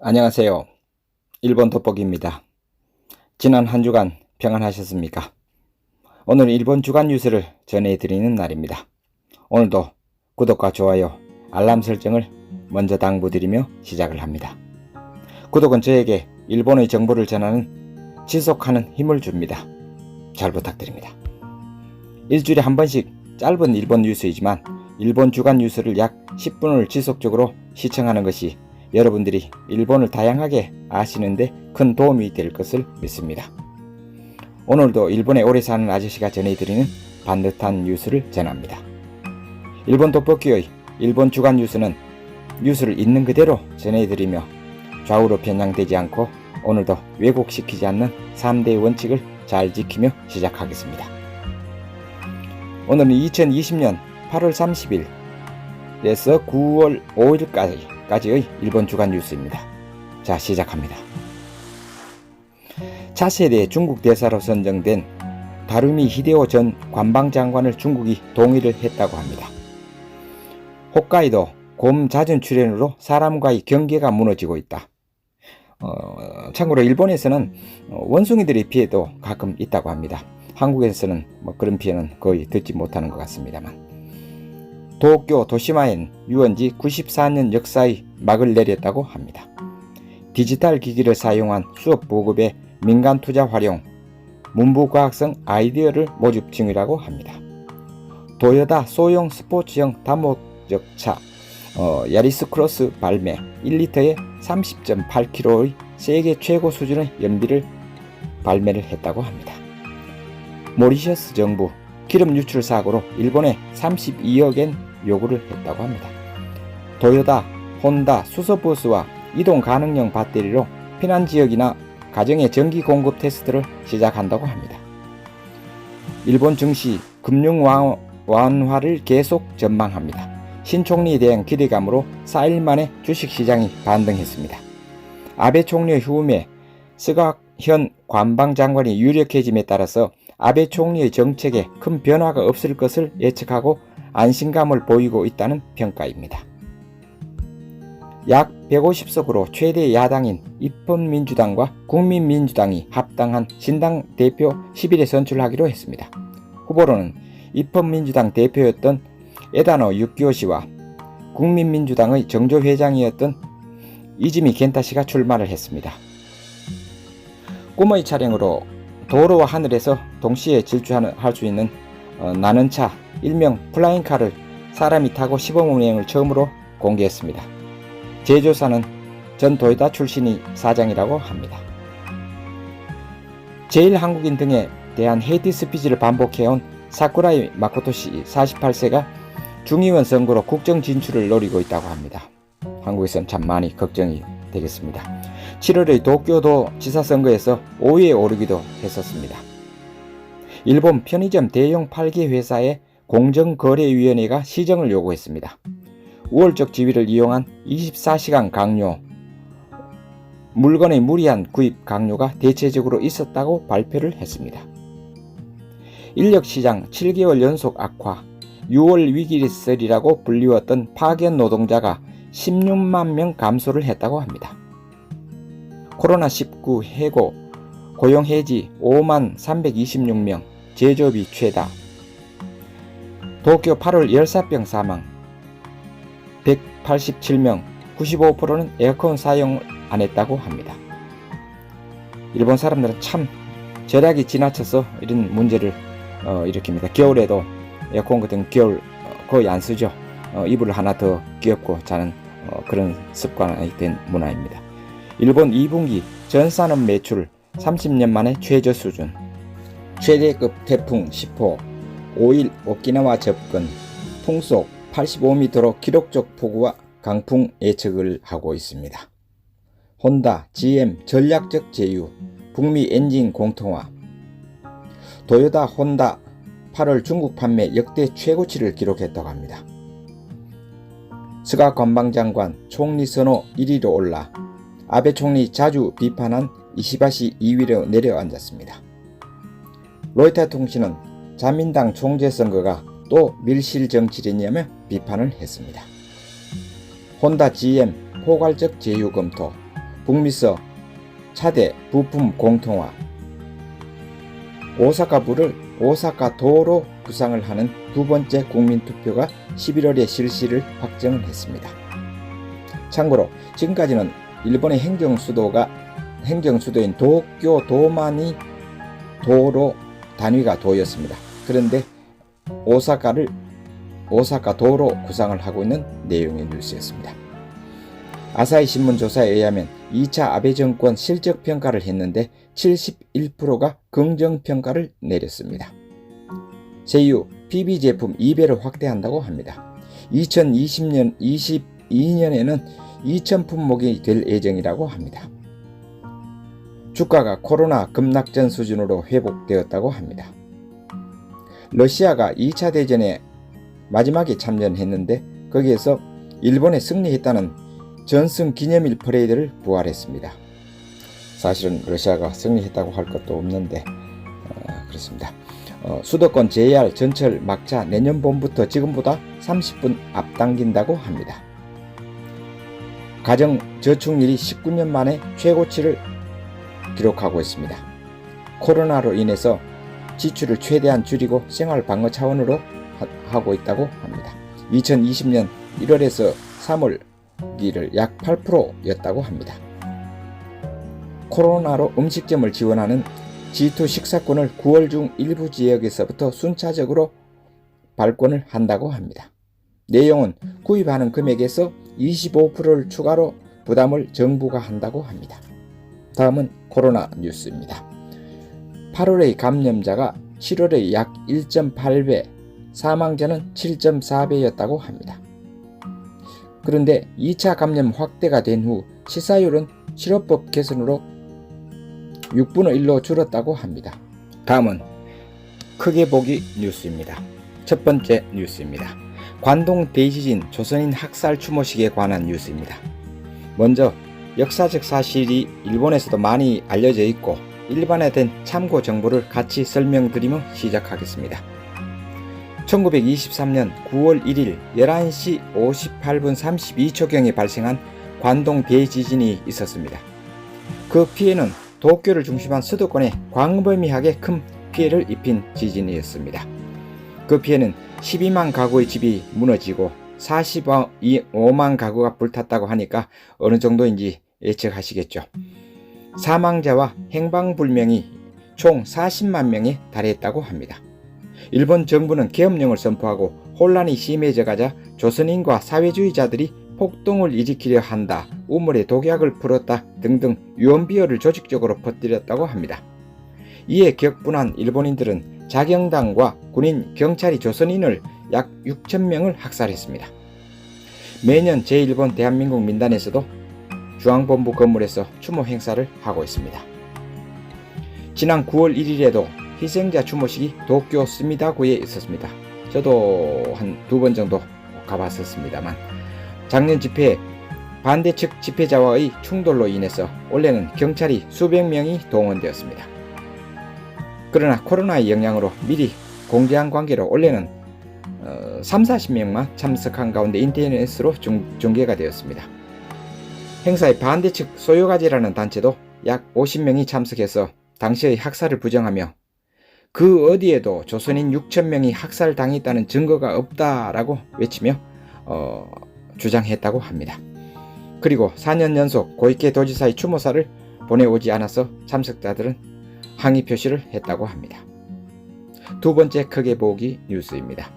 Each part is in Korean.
안녕하세요. 일본 돋보기입니다. 지난 한 주간 평안하셨습니까? 오늘 일본 주간 뉴스를 전해드리는 날입니다. 오늘도 구독과 좋아요, 알람 설정을 먼저 당부드리며 시작을 합니다. 구독은 저에게 일본의 정보를 전하는 지속하는 힘을 줍니다. 잘 부탁드립니다. 일주일에 한 번씩 짧은 일본 뉴스이지만 일본 주간 뉴스를 약 10분을 지속적으로 시청하는 것이 여러분들이 일본을 다양하게 아시는데 큰 도움이 될 것을 믿습니다. 오늘도 일본에 오래 사는 아저씨가 전해드리는 반듯한 뉴스를 전합니다. 일본 돋보기의 일본 주간 뉴스는 뉴스를 있는 그대로 전해드리며 좌우로 편향되지 않고 오늘도 왜곡시키지 않는 3대 원칙을 잘 지키며 시작하겠습니다. 오늘은 2020년 8월 30일에서 9월 5일까지 까지의 일본 주간 뉴스입니다. 자, 시작합니다. 차세대 중국 대사로 선정된 다루미 히데오 전 관방장관을 중국이 동의를 했다고 합니다. 홋카이도 곰 잦은 출현으로 사람과의 경계가 무너지고 있다. 어, 참고로 일본에서는 원숭이들의 피해도 가끔 있다고 합니다. 한국에서는 뭐 그런 피해는 거의 듣지 못하는 것 같습니다만. 도쿄 도시마엔 유원지 94년 역사의 막을 내렸다고 합니다. 디지털 기기를 사용한 수업 보급에 민간 투자 활용, 문부과학성 아이디어를 모집 중이라고 합니다. 도요다 소형 스포츠형 다목적 차 어, 야리스 크로스 발매 1리터에 30.8kg의 세계 최고 수준의 연비를 발매를 했다고 합니다. 모리셔스 정부 기름 유출 사고로 일본에 32억엔 요구를 했다고 합니다. 도요다, 혼다, 수소버스와 이동 가능형 배터리로 피난 지역이나 가정의 전기 공급 테스트를 시작한다고 합니다. 일본 증시 금융 완화를 계속 전망합니다. 신 총리에 대한 기대감으로 4일 만에 주식시장이 반등했습니다. 아베 총리의 후임에 스각현 관방장관이 유력해짐에 따라서 아베 총리의 정책에 큰 변화가 없을 것을 예측하고 안심감을 보이고 있다는 평가입니다. 약 150석으로 최대 야당인 입헌민주당과 국민민주당이 합당한 신당 대표 10일에 선출하기로 했습니다. 후보로는 입헌민주당 대표였던 에다노 유키오 씨와 국민민주당의 정조 회장이었던 이지미 겐타 씨가 출마를 했습니다. 꿈의 차량으로 도로와 하늘에서 동시에 질주할 수 있는 어, 나는 차 일명 플라잉카를 사람이 타고 시범 운행을 처음으로 공개했습니다. 제조사는 전 도요타 출신이 사장이라고 합니다. 제일 한국인 등에 대한 헤이트 스피치를 반복해온 사쿠라이 마코토시 48세가 중의원 선거로 국정 진출을 노리고 있다고 합니다. 한국에선 참 많이 걱정이 되겠습니다. 7월의 도쿄도 지사 선거에서 5위에 오르기도 했었습니다. 일본 편의점 대형 팔기 회사의 공정거래위원회가 시정을 요구했습니다. 우월적 지위를 이용한 24시간 강요, 물건의 무리한 구입 강요가 대체적으로 있었다고 발표를 했습니다. 인력시장 7개월 연속 악화, 6월 위기설이라고 불리웠던 파견 노동자가 16만 명 감소를 했다고 합니다. 코로나19 해고, 고용 해지 5만 326명, 제조업이 최다. 도쿄 8월 열사병 사망 187명, 95%는 에어컨 사용 안 했다고 합니다. 일본 사람들은 참 절약이 지나쳐서 이런 문제를 어, 일으킵니다. 겨울에도 에어컨 같은 겨울 어, 거의 안 쓰죠. 어, 이불을 하나 더 끼얹고 자는 어, 그런 습관이 된 문화입니다. 일본 2분기 전산업 매출 30년 만에 최저 수준 최대급 태풍 10호 5일 오키나와 접근 풍속 85m로 기록적 폭우와 강풍 예측을 하고 있습니다. 혼다, GM 전략적 제휴, 북미 엔진 공통화 도요다 혼다 8월 중국 판매 역대 최고치를 기록했다고 합니다. 스가 관방장관 총리 선호 1위로 올라 아베 총리 자주 비판한 이시바시 2위로 내려앉았습니다. 로이터 통신은 자민당 총재 선거가 또 밀실 정치이냐며 비판을 했습니다. 혼다 GM 포괄적 제휴 검토 북미서 차대 부품 공통화 오사카부를 오사카도로 구상을 하는 두 번째 국민투표가 11월에 실시를 확정을 했습니다. 참고로 지금까지는 일본의 행정 수도가 행정 수도인 도쿄 도만이 도로 단위가 도였습니다. 그런데 오사카를 오사카 도로 구상을 하고 있는 내용의 뉴스였습니다. 아사히 신문 조사에 의하면 2차 아베 정권 실적 평가를 했는데 71%가 긍정 평가를 내렸습니다. 제휴 PB 제품 2배를 확대한다고 합니다. 2020년 22년에는 2천 품목이 될 예정이라고 합니다. 주가가 코로나 급락전 수준으로 회복되었다고 합니다. 러시아가 2차 대전에 마지막에 참전했는데 거기에서 일본에 승리했다는 전승 기념일 퍼레이드를 부활했습니다. 사실은 러시아가 승리했다고 할 것도 없는데 어, 그렇습니다. 어, 수도권 JR 전철 막차 내년 봄부터 지금보다 30분 앞당긴다고 합니다. 가정 저축률이 19년 만에 최고치를 기록하고 있습니다. 코로나로 인해서 지출을 최대한 줄이고 생활 방어 차원으로 하, 고 있다고 합니다. 2020년 1월에서 3월기를 약 8%였다고 합니다. 코로나로 음식점을 지원하는 G2 식사권을 9월 중 일부 지역에서부터 순차적으로 발권을 한다고 합니다. 내용은 구입하는 금액에서 25%를 추가로 부담을 정부가 한다고 합니다. 다음은 코로나 뉴스입니다. 8월의 감염자가 7월의 약 1.8배, 사망자는 7.4배였다고 합니다. 그런데 2차 감염 확대가 된 후 치사율은 실업법 개선으로 6분의 1로 줄었다고 합니다. 다음은 크게 보기 뉴스입니다. 첫 번째 뉴스입니다. 관동 대지진 조선인 학살 추모식에 관한 뉴스입니다. 먼저 역사적 사실이 일본에서도 많이 알려져 있고 일반화된 참고 정보를 같이 설명드리며 시작하겠습니다. 1923년 9월 1일 11시 58분 32초경에 발생한 관동 대지진이 있었습니다. 그 피해는 도쿄를 중심한 수도권에 광범위하게 큰 피해를 입힌 지진이었습니다. 그 피해는 12만 가구의 집이 무너지고 45만 가구가 불탔다고 하니까 어느 정도인지 예측하시겠죠. 사망자와 행방불명이 총 40만 명에 달했다고 합니다. 일본 정부는 계엄령을 선포하고 혼란이 심해져 가자 조선인과 사회주의자들이 폭동을 일으키려 한다, 우물에 독약을 풀었다 등등 유언비어를 조직적으로 퍼뜨렸다고 합니다. 이에 격분한 일본인들은 자경단과 군인, 경찰이 조선인을 약 6천 명을 학살했습니다. 매년 제1본 대한민국 민단에서도 중앙본부 건물에서 추모 행사를 하고 있습니다. 지난 9월 1일에도 희생자 추모식이 도쿄 스미다구에 있었습니다. 저도 한 두 번 정도 가봤었습니다만 작년 집회 반대 측 집회자와의 충돌로 인해서 올해는 경찰이 수백 명이 동원되었습니다. 그러나 코로나의 영향으로 미리 공개한 관계로 올해는 어, 3, 40명만 참석한 가운데 인터넷으로 중, 중계가 되었습니다. 행사의 반대 측 소요가지라는 단체도 약 50명이 참석해서 당시의 학살을 부정하며 그 어디에도 조선인 6천명이 학살당했다는 증거가 없다라고 외치며 어, 주장했다고 합니다. 그리고 4년 연속 고이케 도지사의 추모사를 보내오지 않아서 참석자들은 항의 표시를 했다고 합니다. 두 번째 크게 보기 뉴스입니다.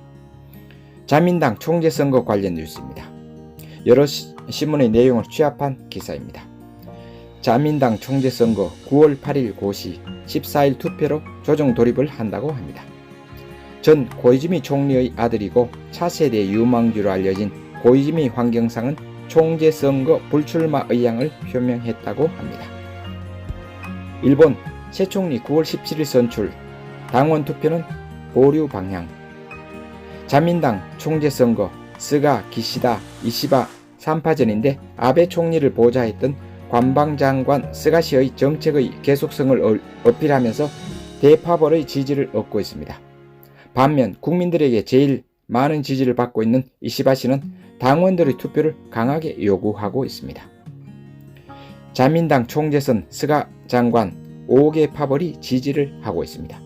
자민당 총재 선거 관련 뉴스입니다. 여러 신문의 내용을 취합한 기사입니다. 자민당 총재 선거 9월 8일 고시 14일 투표로 조정 돌입을 한다고 합니다. 전 고이즈미 총리의 아들이고 차세대 유망주로 알려진 고이즈미 환경상은 총재 선거 불출마 의향을 표명했다고 합니다. 일본 새 총리 9월 17일 선출, 당원 투표는 보류 방향. 자민당 총재 선거 스가, 기시다, 이시바 3파전인데 아베 총리를 보좌했던 관방장관 스가시의 정책의 계속성을 어필하면서 대파벌의 지지를 얻고 있습니다. 반면 국민들에게 제일 많은 지지를 받고 있는 이시바 씨는 당원들의 투표를 강하게 요구하고 있습니다. 자민당 총재선 스가 장관 5개 파벌이 지지를 하고 있습니다.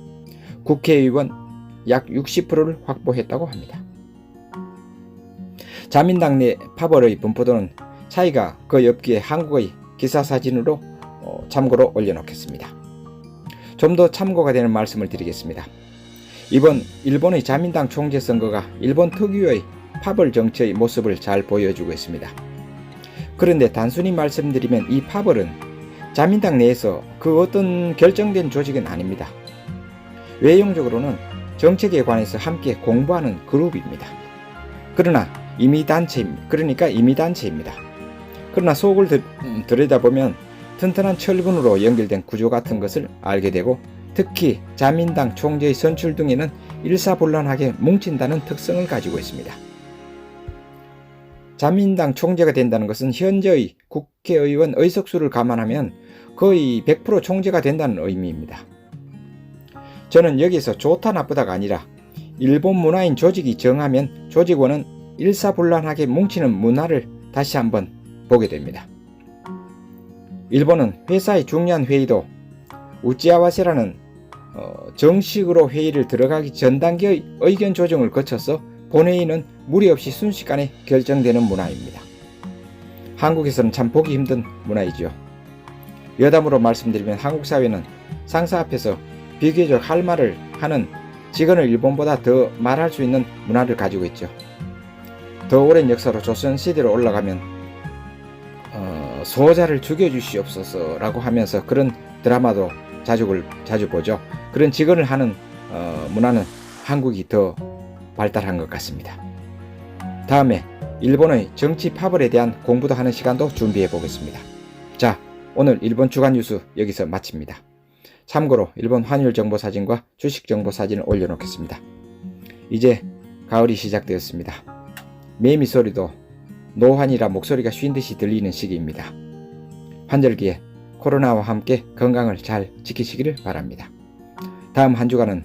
국회의원 약 60%를 확보했다고 합니다. 자민당 내 파벌의 분포도는 차이가 거의 없기에 한국의 기사 사진으로 어, 참고로 올려놓겠습니다. 좀 더 참고가 되는 말씀을 드리겠습니다. 이번 일본의 자민당 총재 선거가 일본 특유의 파벌 정치의 모습을 잘 보여주고 있습니다. 그런데 단순히 말씀드리면 이 파벌은 자민당 내에서 그 어떤 결정된 조직은 아닙니다. 외형적으로는 정책에 관해서 함께 공부하는 그룹입니다. 그러나 임의단체입니다. 그러니까 임의단체입니다. 그러나 속을 들, 음, 들여다보면 튼튼한 철근으로 연결된 구조 같은 것을 알게 되고 특히 자민당 총재의 선출 등에는 일사불란하게 뭉친다는 특성을 가지고 있습니다. 자민당 총재가 된다는 것은 현재의 국회의원 의석수를 감안하면 거의 100% 총재가 된다는 의미입니다. 저는 여기서 좋다 나쁘다가 아니라 일본 문화인 조직이 정하면 조직원은 일사불란하게 뭉치는 문화를 다시 한번 보게 됩니다. 일본은 회사의 중요한 회의도 우찌아와세라는 어, 정식으로 회의를 들어가기 전 단계의 의견 조정을 거쳐서 본회의는 무리 없이 순식간에 결정되는 문화입니다. 한국에서는 참 보기 힘든 문화이죠. 여담으로 말씀드리면 한국 사회는 상사 앞에서 비교적 할 말을 하는 직원을 일본보다 더 말할 수 있는 문화를 가지고 있죠. 더 오랜 역사로 조선 시대로 올라가면 어, 소자를 죽여주시옵소서라고 하면서 그런 드라마도 자주, 자주 보죠. 그런 직원을 하는 어, 문화는 한국이 더 발달한 것 같습니다. 다음에 일본의 정치 파벌에 대한 공부도 하는 시간도 준비해 보겠습니다. 자, 오늘 일본 주간 뉴스 여기서 마칩니다. 참고로 일본 환율 정보 사진과 주식 정보 사진을 올려놓겠습니다. 이제 가을이 시작되었습니다. 매미 소리도 노환이라 목소리가 쉰 듯이 들리는 시기입니다. 환절기에 코로나와 함께 건강을 잘 지키시기를 바랍니다. 다음 한 주간은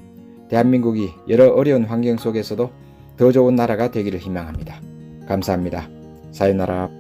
대한민국이 여러 어려운 환경 속에서도 더 좋은 나라가 되기를 희망합니다. 감사합니다. 사요나라.